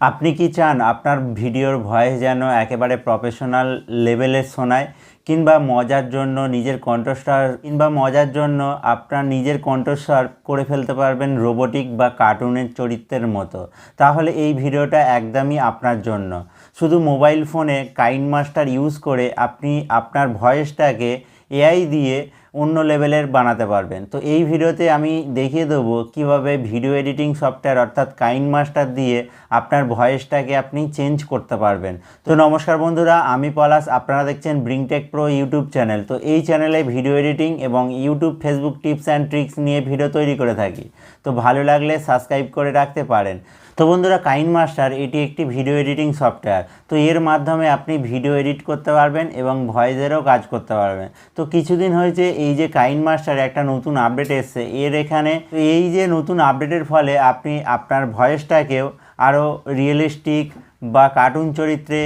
আপনি কি চান আপনার ভিডিওর ভয়েস যেন একেবারে প্রফেশনাল লেভেলে শোনায় কিংবা মজার জন্য নিজের কণ্ঠস্বর, কিংবা মজার জন্য আপনার নিজের কণ্ঠস্বর করে ফেলতে পারবেন রোবোটিক বা কার্টুনের চরিত্রের মতো? তাহলে এই ভিডিওটা একদমই আপনার জন্য। শুধু মোবাইল ফোনে কাইন মাস্টার ইউজ করে আপনি আপনার ভয়েসটাকে এআই দিয়ে অন্য লেভেলের বানাতে পারবেন। তো এই ভিডিওতে আমি দেখিয়ে দেবো কীভাবে ভিডিও এডিটিং সফটওয়্যার অর্থাৎ কাইন মাস্টার দিয়ে আপনার ভয়েসটাকে আপনি চেঞ্জ করতে পারবেন। তো নমস্কার বন্ধুরা, আমি পলাশ, আপনারা দেখছেন ব্রিংটেক প্রো ইউটিউব চ্যানেল। তো এই চ্যানেলে ভিডিও এডিটিং এবং YouTube, Facebook tips and tricks নিয়ে ভিডিও তৈরি করে থাকি। তো ভালো লাগলে সাবস্ক্রাইব করে রাখতে পারেন। তো বন্ধুরা, কাইন মাস্টার, এটি একটি ভিডিও এডিটিং সফটওয়্যার তো এর মাধ্যমে আপনি ভিডিও এডিট করতে পারবেন এবং ভয়েসেরও কাজ করতে পারবেন। তো কিছুদিন হয়েছে, এই যে কাইন মাস্টার একটা নতুন আপডেট এসছে। এর এখানে এই যে নতুন আপডেটের ফলে আপনি আপনার ভয়েসটাকেও আরও রিয়েলিস্টিক বা কার্টুন চরিত্রে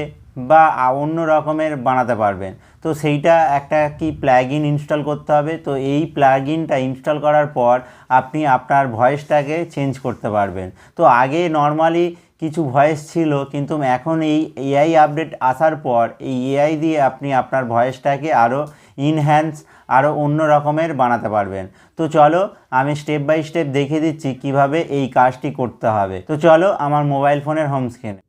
বা অন্য রকমের বানাতে পারবেন। তো সেইটা একটা কি প্ল্যাগইন ইনস্টল করতে হবে? তো এই প্ল্যাগইনটা ইনস্টল করার পর আপনি আপনার ভয়েসটাকে চেঞ্জ করতে পারবেন। তো আগে নর্মালি কিছু ভয়েস ছিল, কিন্তু এখন এই এআই আপডেট আসার পর এই এআই দিয়ে আপনি আপনার ভয়েসটাকে আরও ইনহ্যান্স আরও অন্য রকমের বানাতে পারবেন। তো চলো আমি স্টেপ বাই স্টেপ দেখিয়ে দিচ্ছি কীভাবে এই কাজটি করতে হবে। তো চলো আমার মোবাইল ফোনের হোম স্ক্রিনে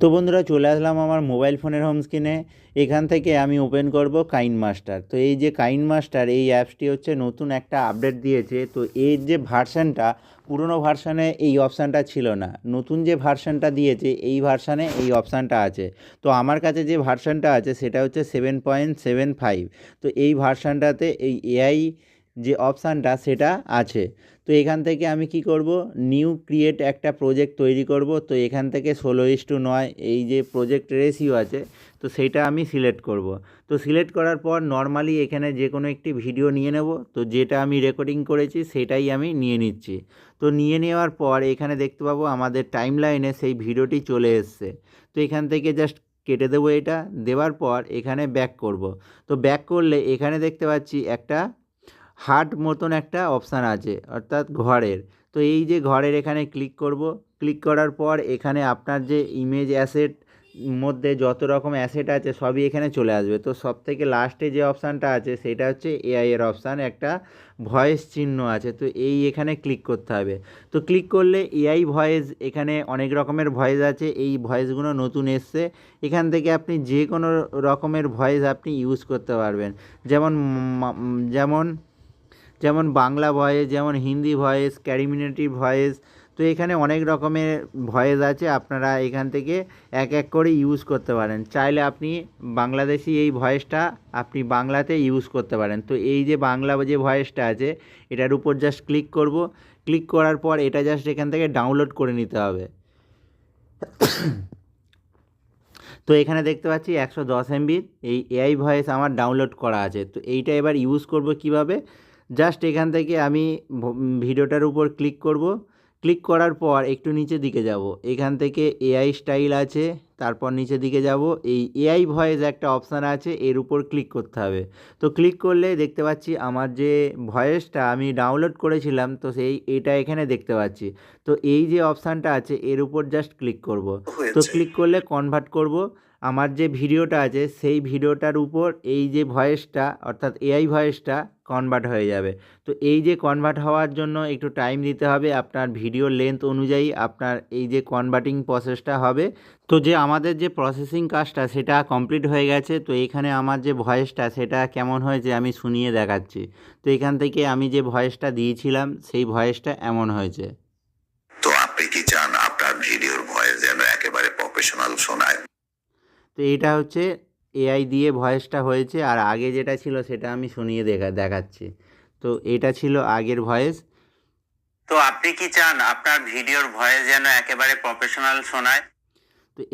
তো বন্ধুরা চলে আসলাম আমার মোবাইল ফোনের হোম স্ক্রিনে এখান থেকে আমি ওপেন করব কাইন মাস্টার তো এই যে কাইন মাস্টার এই অ্যাপসটি হচ্ছে নতুন একটা আপডেট দিয়েছে। তো এর যে ভার্সানটা পুরনো ভার্সানে এই অপশানটা ছিল না। নতুন যে ভার্সানটা দিয়েছে, এই ভার্সানে এই অপশানটা আছে। তো আমার কাছে যে ভার্সানটা আছে, সেটা হচ্ছে সেভেন পয়েন্ট সেভেন ফাইভ তো এই ভার্সানটাতে এই এআই যে অপশানটা সেটা আছে। তো এখান থেকে আমি কি করব? নিউ ক্রিয়েট একটা প্রজেক্ট তৈরি করব। তো এখান থেকে ষোলো ইস টু নয় এই যে প্রজেক্ট রেশিও আছে, তো সেইটা আমি সিলেক্ট করব। তো সিলেক্ট করার পর নর্মালি এখানে যে কোনো একটি ভিডিও নিয়ে নেব। তো যেটা আমি রেকর্ডিং করেছি সেটাই আমি নিয়ে নিচ্ছি। তো নিয়ে নেওয়ার পর এখানে দেখতে পাবো আমাদের টাইম লাইনে সেই ভিডিওটি চলে এসছে। তো এখান থেকে জাস্ট কেটে দেবো এটা। দেওয়ার পর এখানে ব্যাক করব। তো ব্যাক করলে এখানে দেখতে পাচ্ছি একটা হার্ট মতন একটা অপশান আছে, অর্থাৎ ঘরের। তো এই যে ঘরের এখানে ক্লিক করব, ক্লিক করার পর এখানে আপনার যে ইমেজ অ্যাসেট মধ্যে যত রকম অ্যাসেট আছে সবই এখানে চলে আসবে। তো সব থেকে লাস্টে যে অপশানটা আছে সেটা হচ্ছে এআই এর অপশান, একটা ভয়েস চিহ্ন আছে। তো এই এখানে ক্লিক করতে হবে। তো ক্লিক করলে এআই ভয়েস এখানে অনেক রকমের ভয়েস আছে, এই ভয়েসগুলো নতুন এসছে। এখান থেকে আপনি যে কোনো রকমের ভয়েস আপনি ইউজ করতে পারবেন। যেমন যেমন যেমন বাংলা ভয়েস, যেমন হিন্দি ভয়েস, ক্যারিমিনেটিভ ভয়েস, তো এখানে অনেক রকমের ভয়েস আছে, আপনারা এখান থেকে এক এক করে ইউজ করতে পারেন। চাইলে আপনি বাংলাদেশি এই ভয়েসটা আপনি বাংলাতে ইউজ করতে পারেন। তো এই যে বাংলা যে ভয়েসটা আছে, এটার উপর জাস্ট ক্লিক করব। ক্লিক করার পর এটা জাস্ট এখান থেকে ডাউনলোড করে নিতে হবে। তো এখানে দেখতে পাচ্ছি একশো দশ এমবির এই এআই ভয়েস আমার ডাউনলোড করা আছে। তো এইটা এবার ইউজ করব কীভাবে? জাস্ট এখান থেকে আমি ভিডিওটার উপর ক্লিক করব। ক্লিক করার পর একটু নিচের দিকে যাব। এখান থেকে এআই স্টাইল আছে তারপর নিচের দিকে যাব। এই এআই ভয়েস একটা অপশান আছে এর উপর ক্লিক করতে হবে। তো ক্লিক করলে দেখতে পাচ্ছি আমার যে ভয়েসটা আমি ডাউনলোড করেছিলাম তো সেই এটা এখানে দেখতে পাচ্ছি। তো এই যে অপশানটা আছে এর উপর জাস্ট ক্লিক করব। তো ক্লিক করলে কনভার্ট করব। আমার যে ভিডিওটা আছে, সেই ভিডিওটার উপর এই যে ভয়েসটা, অর্থাৎ এআই ভয়েসটা কনভার্ট হয়ে যাবে। তো এই যে কনভার্ট হওয়ার জন্য একটু টাইম দিতে হবে আপনার ভিডিও লেন্থ অনুযায়ী, আপনার এই যে কনভার্টিং প্রসেসটা হবে। তো যে আমাদের যে প্রসেসিং কাজটা, সেটা কমপ্লিট হয়ে গেছে। তো এখানে আমার যে ভয়েসটা, সেটা কেমন হয়েছে আমি শুনিয়ে দেখাচ্ছি। তো এখান থেকে আমি যে ভয়েসটা দিয়েছিলাম, সেই ভয়েসটা এমন হয়েছে তো আপনি কি চান আপনার ভিডিওর ভয়েস যেন একেবারে প্রফেশনাল শোনায় তো এটা হচ্ছে এআই দিয়ে ভয়েসটা হয়েছে আর আগে যেটা ছিল সেটা আমি শুনিয়ে দেখা, দেখাচ্ছি। তো এটা ছিল আগের ভয়েস। তো আপনি কি চান আপনার ভিডিওর ভয়েস যেন একেবারে প্রফেশনাল শোনায়?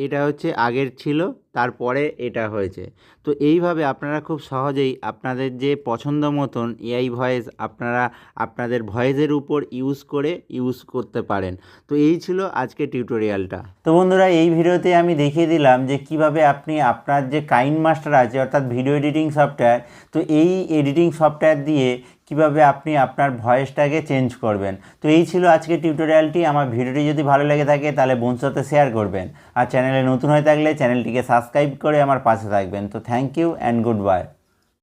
এটা হচ্ছে আগের ছিল, তারপরে এটা হয়েছে। তো এইভাবে আপনারা খুব সহজেই আপনাদের যে পছন্দ মতন এআই ভয়েস আপনারা আপনাদের ভয়েসের উপর ইউজ করে ইউজ করতে পারেন। তো এই ছিল আজকে টিউটোরিয়ালটা। তো বন্ধুরা, এই ভিডিওতে আমি দেখিয়ে দিলাম যে কীভাবে আপনি আপনার যে কাইন মাস্টার আছে, অর্থাৎ ভিডিও এডিটিং সফটওয়্যার, তো এই এডিটিং সফটওয়্যার দিয়ে কীভাবে আপনি আপনার ভয়েসটাকে চেঞ্জ করবেন। তো এই ছিল আজকে টিউটোরিয়ালটি। আমার ভিডিওটি যদি ভালো লেগে থাকে, তাহলে বন্ধুর সাথে শেয়ার করবেন। আর চ্যানেলে নতুন হয়ে থাকলে চ্যানেলটিকে সাবস্ক্রাইব করে আমার পাশে থাকবেন। তো thank you and good bye.